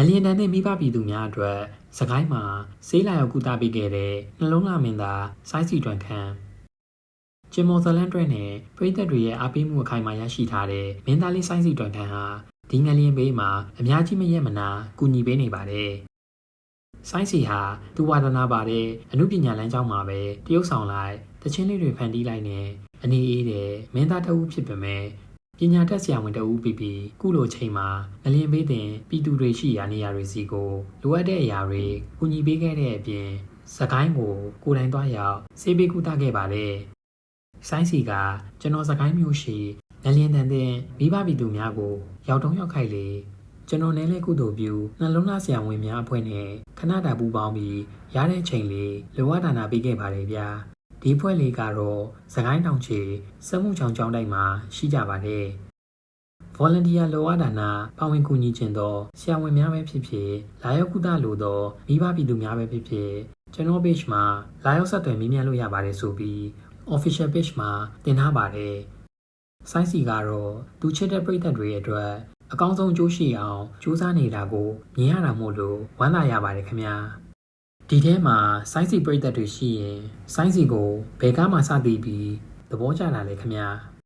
ငလျင်တန်တဲ့မိဘပြည်သူများအတွက်စကိုင်းမှာဆေးလာရောက်ကူတာပေးခဲ့တဲ့နှလုံးလာမင်းသားစိုင်းစီတွန်ခန့်ကျင်မော်ဇလန်တွဲနဲ့ပြည်သက်တွေရဲ့အားပေးမှုအခိုင်အမာရရှိထားတဲ့မင်းသားလေးစိုင်းစီတွန်ခန့်ဟာဒီငလျင်ဘေးမှာအများကြီးမရက်မနာကူညီပေးနေပါတယ်။စိုင်းစီဟာသူဝါဒနာပါတဲ့အမှုပညာလမ်းကြောင်းမှာပဲတရုတ်ဆောင်လိုက်တချင်းလေးတွေဖန်တီးလိုက်နေအနေအေးတဲ့မင်းသားတအုပ်ဖြစ်ပေမဲ့ ပညာတတ်ဆရာဝန်တအုပ်ပြီးပြီးခုလိုချိန်မှာငလျင်ဘေးတင်ပြည်သူတွေရှိရာနေရာတွေစီကိုလိုအပ်တဲ့အရာတွေကူညီပေးခဲ့တဲ့အပြင်စကိုင်းကိုကိုယ်တိုင်သွားရောက်စေးပေးကူတာခဲ့ပါတယ်။ဆိုင်းစီကကျွန်တော်စကိုင်းမျိုးရှိငလျင်တန်တဲ့မိဘပြည်သူများကိုရောက်တုံးရောက်ခိုက်လေကျွန်တော်လည်းလဲကုသိုလ်ပြုနှလုံးသားဆရာဝန်များအဖွဲ့နဲ့ခဏတာပူပေါင်းပြီးရတဲ့ချိန်လေးလိုအပ်တာနာပေးခဲ့ပါတယ်ဗျာ ဒီဖွဲ့လေးကတော့စကိုင်းတောင်ချီစက်မှုချောင်ချောင်းတိုင်းမှာရှိကြပါတယ် volunteer လိုအပ်တာနာပါဝင်ကူညီခြင်းသောဆရာဝန်များပဲဖြစ်ဖြစ်လာရောက်ကုသလိုသောမိဘပြည်သူများပဲဖြစ်ဖြစ်ကျွန်တော် page မှာလာရောက်ဆက်သွယ်မေးမြန်းလို့ရပါတယ်ဆိုပြီး official page မှာတင်ထားပါတယ်။ဆိုင်းစီကတော့သူချစ်တဲ့ပရိသတ်တွေရဲ့အတွက်အကောင်းဆုံးကြိုးရှိအောင်ကြိုးစားနေတာကိုမြင်ရတာမို့လို့ဝမ်းသာရပါတယ်ခင်ဗျာ။ ဒီထဲမှာဆိုင်းစီပရိသတ်တွေရှိရင်ဆိုင်းစီကိုဘယ်ကားမှစသည်ပြီးသဘောကျတာလေခင်ဗျာ။